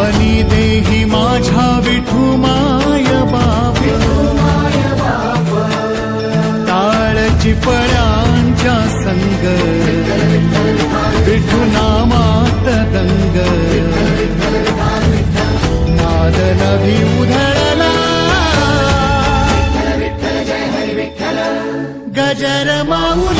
मनी देही माझ्या विठू माय बाप. ताळची पळ्यांच्या संग. विठू नामात दंग. नाद नभी उधळला. गजर माऊली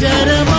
गजर मा